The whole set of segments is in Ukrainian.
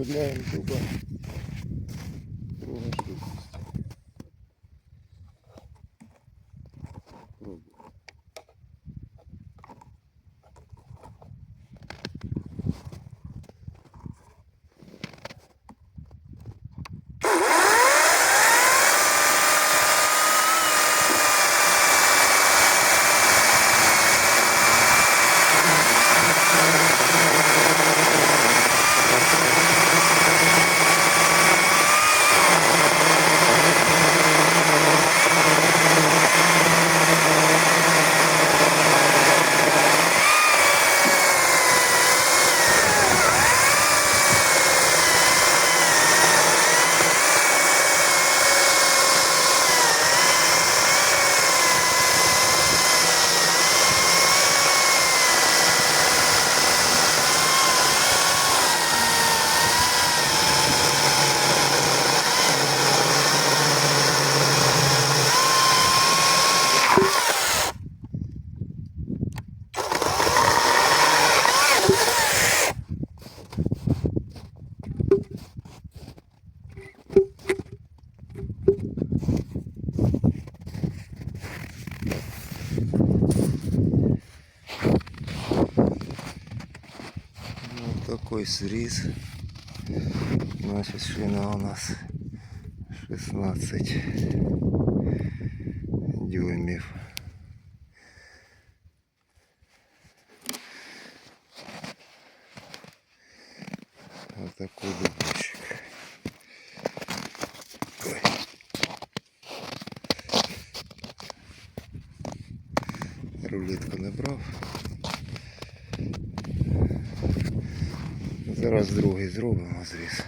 Розпиляємо дуба. Друга швидкість. Такой срез. Значит, шина у нас 16 дюймів. Вот такой дубочек. Рулетку не Зараз другий зробимо зріз.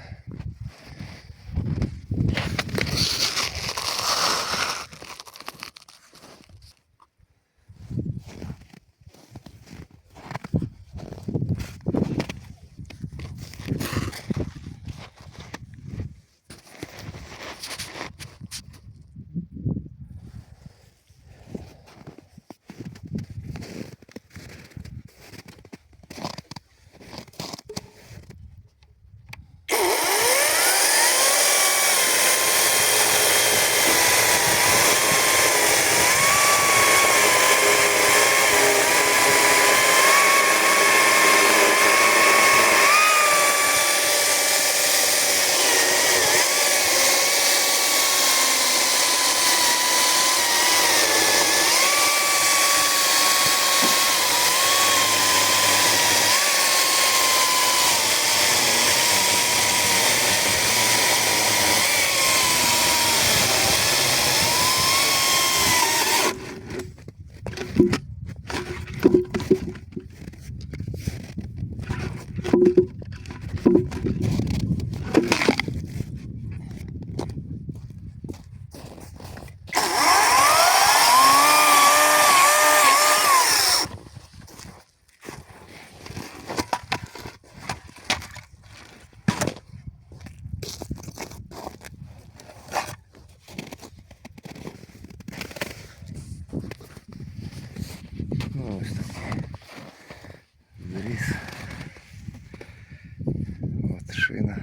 Ну, ось такий зріз. От шина.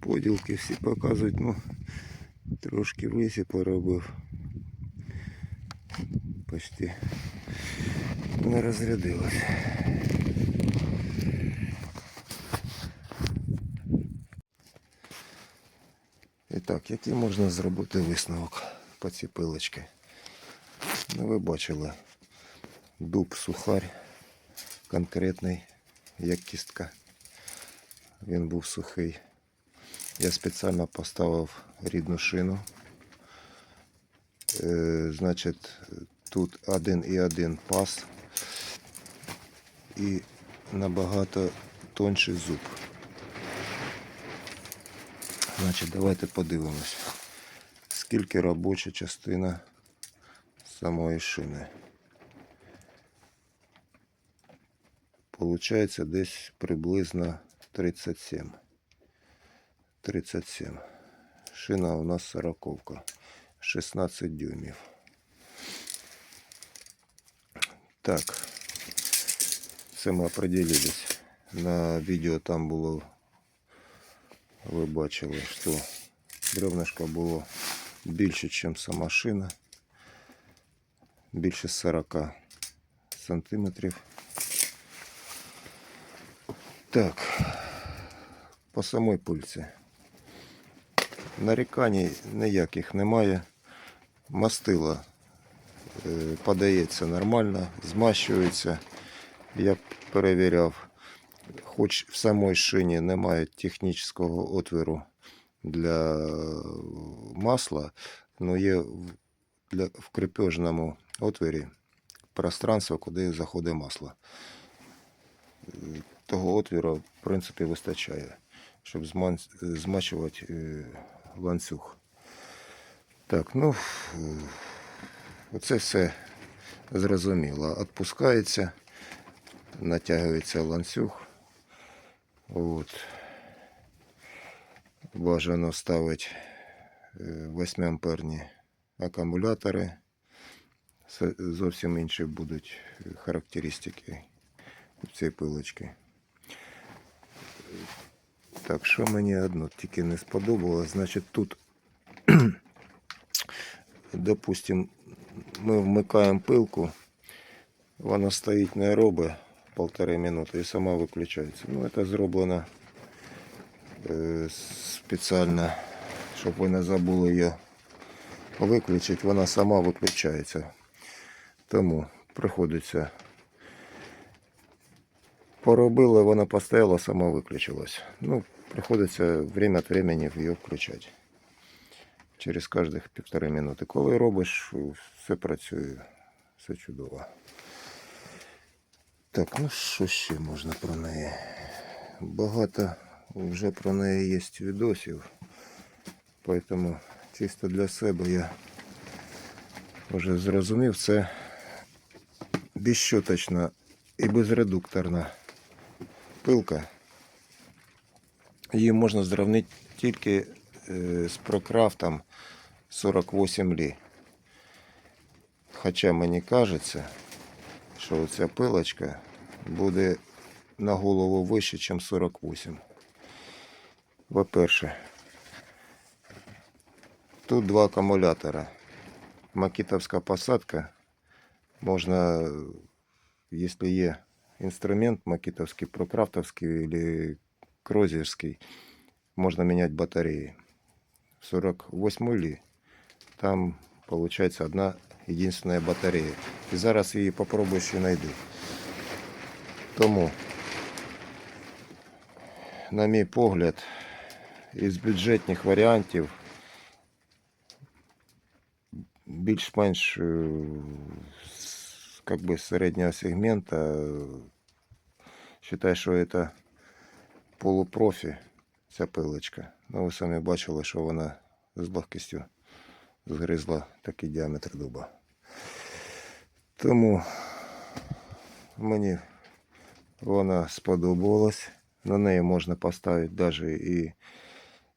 Поділки всі показують, ну трошки висі поробив. Почти не розрядилось. І так, який можна зробити висновок по цій пилочці? Ну, ви бачили, дуб сухарь конкретний, як кістка. Він був сухий. Я спеціально поставив рідну шину. Е, значить, тут один і один пас і набагато тонший зуб. Значить, давайте подивимось, скільки робоча частина самої шини. Получається десь приблизно 37. 37. Шина у нас 40. 16 дюймів. Так. Це ми определились. На відео там було, ви бачили, що бревнышко було більше, ніж сама шина. Більше 40 сантиметрів. Так, по самой пильці. Нарікань ніяких немає. Мастила е, подається нормально, змащується. Я перевіряв, хоч в самій шині немає технічного отвору для масла, але є в крепежному отворі пространство, куди заходить масло. Е, Того отвіру, в принципі, вистачає, щоб змачувати е, ланцюг. Так, ну, е, оце все зрозуміло. Отпускається, натягується ланцюг. От. Бажано ставити 8 амперні акумулятори. Зовсім інші будуть характеристики цієї пилочки. Так, що мені одно тільки не сподобалось, значить тут, допустим, ми вмикаємо пилку, вона стоїть не робить полтори минути і сама виключається. Ну, це зроблено е, спеціально, щоб ви не забули її виключити, вона сама виключається. Тому приходиться поробила, вона постояла, сама виключилась. Ну, приходиться время от времени її включати. Через кожних півтори минути. Коли робиш, все працює, все чудово. Так, ну що ще можна про неї? Багато вже про неї є відосів. Поэтому чисто для себе я вже зрозумів, це безщоточна і безредукторна пилка. Її можна зрівнити тільки з прокрафтом 48 лі. Хоча мені кажеться, що ця пилочка буде на голову вище, ніж 48. По-перше, тут два акумулятора. Макітовська посадка. Можна, якщо є інструмент макітовський, прокрафтовський или крозерський, можна міняти батареї. 48 лі. Там получается одна единственная батарея. І зараз її попробую ще знайду. Тому, на мій погляд, із бюджетних варіантів більш-менш е, с- как бы середнього сегмента е, считаю, що це полупрофі ця пилочка. Ну, ви самі бачили, що вона з легкістю згризла такий діаметр дуба. Тому мені вона сподобалась. На неї можна поставити навіть і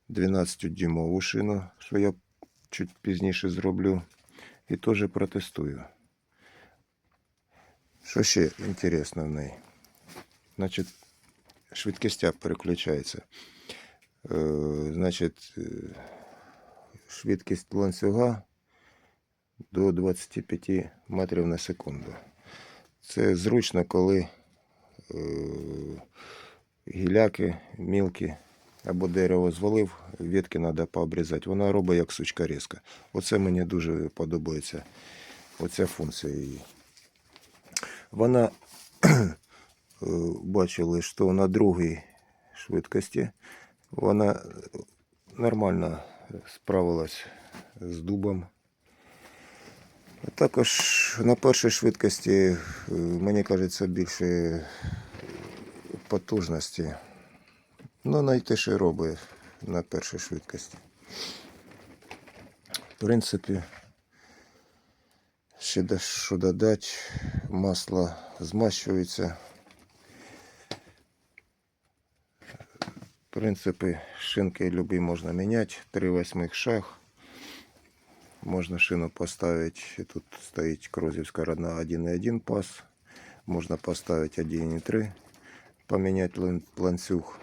12-дюймову шину, що я чуть пізніше зроблю. І теж протестую. Що ще інтересно в неї? Значить, швидкістя переключається. Е, значить, е, швидкість ланцюга до 25 метрів на секунду. Це зручно, коли е, гіляки мілкі або дерево звалив, ветки треба пообрізати. Вона робить як сучка різка. Оце мені дуже подобається. Оця функція її. Вона е, бачили, що на другій швидкості вона е, нормально справилась з дубом. Також на першій швидкості, е, мені кажеться, більше потужності. Ну, найтише робить на першій швидкості. В принципі, ще що додати, масло змащується. В принципі, шинки любі можна міняти. 3 восьмих шаг. Можна шину поставити. Тут стоїть крозівська родна 1,1 пас. можна поставити 1,3, поміняти ланцюг.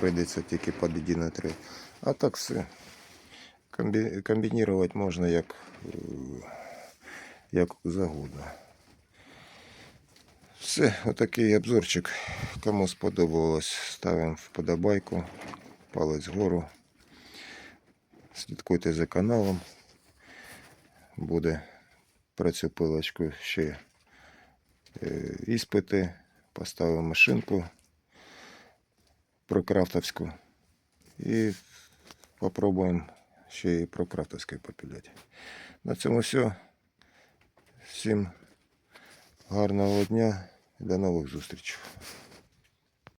Прийдеться тільки під 1,3. А так все. Комбі... Комбінувати можна як, як загодно. Все, отакий обзорчик. Кому сподобалось, ставимо вподобайку, палець вгору. Слідкуйте за каналом. Буде про цю пилочку ще е, іспити. Поставимо машинку про крафтовську. І попробуємо ще і про крафтовське попіляти. На цьому все. Всім гарного дня до нових зустрічей.